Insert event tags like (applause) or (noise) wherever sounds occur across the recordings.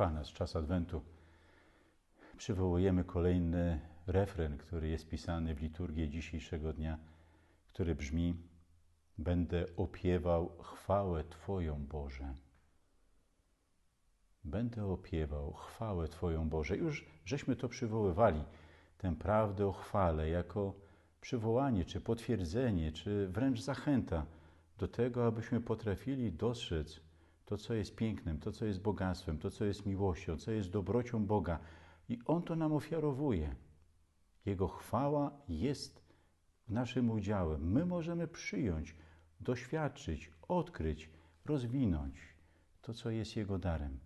Trwa nas czas Adwentu. Przywołujemy kolejny refren, który jest pisany w liturgię dzisiejszego dnia, który brzmi: Będę opiewał chwałę Twoją, Boże. Będę opiewał chwałę Twoją, Boże. Już żeśmy to przywoływali, tę prawdę o chwale, jako przywołanie, czy potwierdzenie, czy wręcz zachęta do tego, abyśmy potrafili dostrzec to, co jest pięknym, to, co jest bogactwem, to, co jest miłością, co jest dobrocią Boga. I On to nam ofiarowuje. Jego chwała jest naszym udziałem. My możemy przyjąć, doświadczyć, odkryć, rozwinąć to, co jest Jego darem.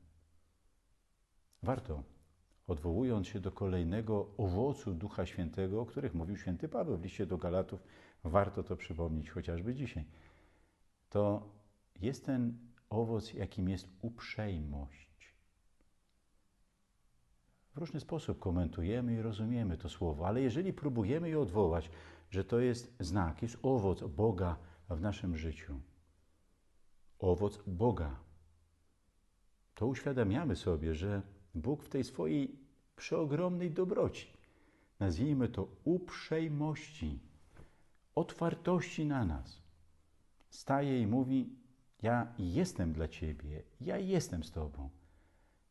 Warto, odwołując się do kolejnego owocu Ducha Świętego, o których mówił święty Paweł w liście do Galatów, warto to przypomnieć chociażby dzisiaj. To jest ten owoc, jakim jest uprzejmość. W różny sposób komentujemy i rozumiemy to słowo, ale jeżeli próbujemy je odwołać, że to jest znak, jest owoc Boga w naszym życiu, owoc Boga, to uświadamiamy sobie, że Bóg w tej swojej przeogromnej dobroci, nazwijmy to uprzejmości, otwartości na nas, staje i mówi: Ja jestem dla Ciebie, ja jestem z Tobą.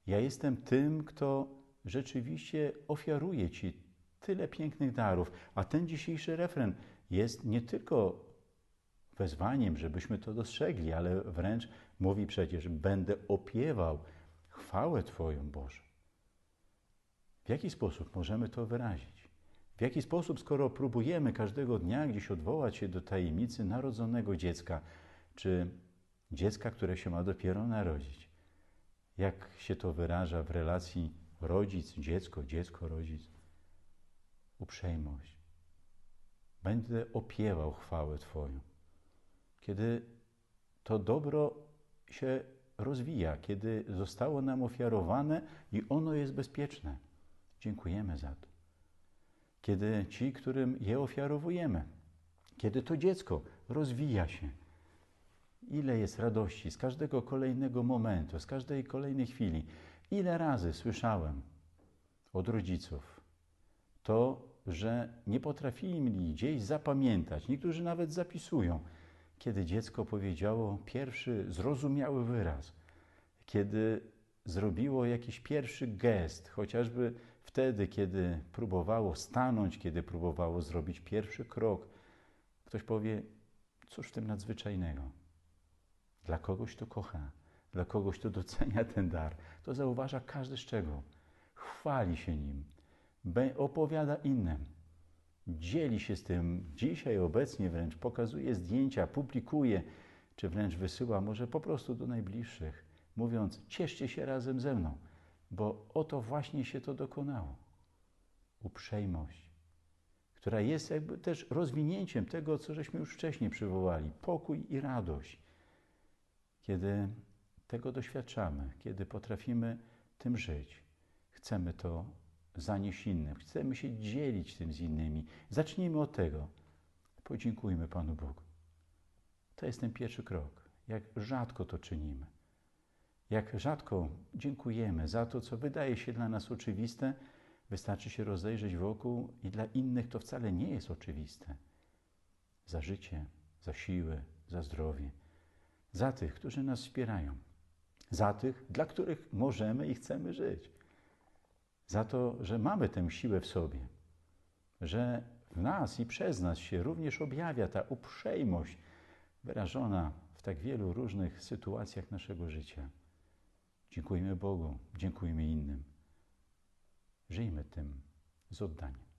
Ja jestem tym, kto rzeczywiście ofiaruje Ci tyle pięknych darów. A ten dzisiejszy refren jest nie tylko wezwaniem, żebyśmy to dostrzegli, ale wręcz mówi przecież: Będę opiewał chwałę Twoją, Boże. W jaki sposób możemy to wyrazić? W jaki sposób, skoro próbujemy każdego dnia gdzieś odwołać się do tajemnicy narodzonego dziecka, czy dziecka, które się ma dopiero narodzić, jak się to wyraża w relacji rodzic, dziecko, dziecko, rodzic? Uprzejmość. Będę opiewał chwałę Twoją. Kiedy to dobro się rozwija, kiedy zostało nam ofiarowane i ono jest bezpieczne. Dziękujemy za to. Kiedy ci, którym je ofiarowujemy, kiedy to dziecko rozwija się, ile jest radości z każdego kolejnego momentu, z każdej kolejnej chwili. Ile razy słyszałem od rodziców to, że nie potrafili gdzieś zapamiętać, niektórzy nawet zapisują, kiedy dziecko powiedziało pierwszy zrozumiały wyraz, kiedy zrobiło jakiś pierwszy gest, chociażby wtedy, kiedy próbowało stanąć, kiedy próbowało zrobić pierwszy krok. Ktoś powie, cóż w tym nadzwyczajnego? Dla kogoś to kocha, dla kogoś to docenia (laughs) ten dar, to zauważa każdy szczegół, chwali się nim, opowiada innym dzieli się z tym dzisiaj, obecnie wręcz, pokazuje zdjęcia, publikuje, czy wręcz wysyła może po prostu do najbliższych, mówiąc: cieszcie się razem ze mną, bo oto właśnie się to dokonało. Uprzejmość, która jest jakby też rozwinięciem tego, co żeśmy już wcześniej przywołali pokój i radość. Kiedy tego doświadczamy, kiedy potrafimy tym żyć, chcemy to zanieść innym. Chcemy się dzielić tym z innymi. Zacznijmy od tego. Podziękujmy Panu Bogu. To jest ten pierwszy krok. Jak rzadko to czynimy. Jak rzadko dziękujemy za to, co wydaje się dla nas oczywiste, wystarczy się rozejrzeć wokół i dla innych to wcale nie jest oczywiste. Za życie, za siłę, za zdrowie, za tych, którzy nas wspierają, za tych, dla których możemy i chcemy żyć za to, że mamy tę siłę w sobie, że w nas i przez nas się również objawia ta uprzejmość wyrażona w tak wielu różnych sytuacjach naszego życia. Dziękujmy Bogu, dziękujmy innym. Żyjmy tym z oddaniem.